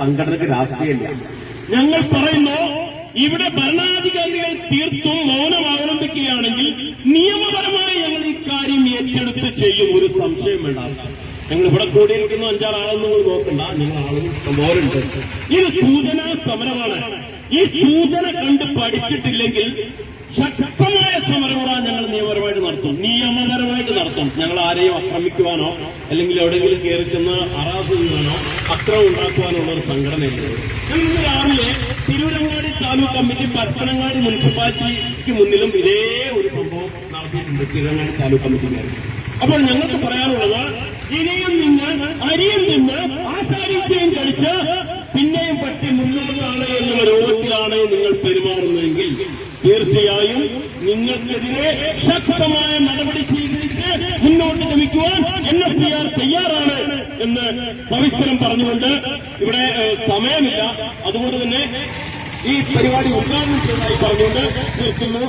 സംഘടനക്ക് രാഷ്ട്രീയമില്ല ഞങ്ങൾ പറയുന്നു ഇവിടെ ഭരണാധികാരികൾ തീർത്തും മൗനം അവലംബിക്കുകയാണെങ്കിൽ നിയമപരമായി ഞങ്ങൾ ഇക്കാര്യം ഏറ്റെടുത്ത് ചെയ്യും ഒരു സംശയം വേണ്ട. ഞങ്ങൾ ഇവിടെ കൂടിയിരിക്കുന്ന അഞ്ചാറ് ആളൊന്നും നിങ്ങൾ നോക്കണ്ട. ഞങ്ങൾ ആളും ഇഷ്ടംപോലുണ്ട്. ഇത് സൂചനാ സമരമാണ്. ഈ സൂചന കണ്ട് പഠിച്ചിട്ടില്ലെങ്കിൽ ശക്തമായ സമരമാണ് ഞങ്ങൾ നിയമപരമായിട്ട് നടത്തും. നിയമപരമായിട്ട് നടത്തും ഞങ്ങൾ ആരെയും ആക്രമിക്കുവാനോ അല്ലെങ്കിൽ എവിടെയെങ്കിലും കയറി ചെന്ന് അറാസ് ചെയ്യാനോ അക്രമം ഉണ്ടാക്കുവാനോ ഉള്ള ഒരു സംഘടനയുണ്ട്. ഞങ്ങൾ ഇന്ന് രാവിലെ തിരൂരങ്ങാടി താലൂക്ക് കമ്മിറ്റി പരപ്പനങ്ങാടി മുനിസിപ്പാലിറ്റിക്ക് മുന്നിലും ഇതേ ഒരു സംഭവം നടത്തിയിട്ടുണ്ട് തിരുവങ്ങാടി താലൂക്ക് കമ്മിറ്റിക്കാർ. അപ്പോൾ ഞങ്ങൾക്ക് പറയാനുള്ളത് ഇനിയും നിന്ന് അരിയും നിന്ന് ആശാരിച്ചയും കളിച്ച് പിന്നെയും പറ്റി മുന്നോട്ടാണ് എന്നുള്ള രൂപത്തിലാണ് നിങ്ങൾ പെരുമാറുന്നതെങ്കിൽ തീർച്ചയായും നിങ്ങൾക്കെതിരെ ശക്തമായ നടപടി ഗമിക്കുവാൻ എൻ ചെയ്യാൻ തയ്യാറാണ് എന്ന് സവിസ്തരം പറഞ്ഞുകൊണ്ട് ഇവിടെ സമയമില്ല. അതുകൊണ്ട് തന്നെ ഈ പരിപാടി ഉദ്ഘാടനം ചെയ്തതായി പറഞ്ഞുകൊണ്ട് നിർത്തുന്നു.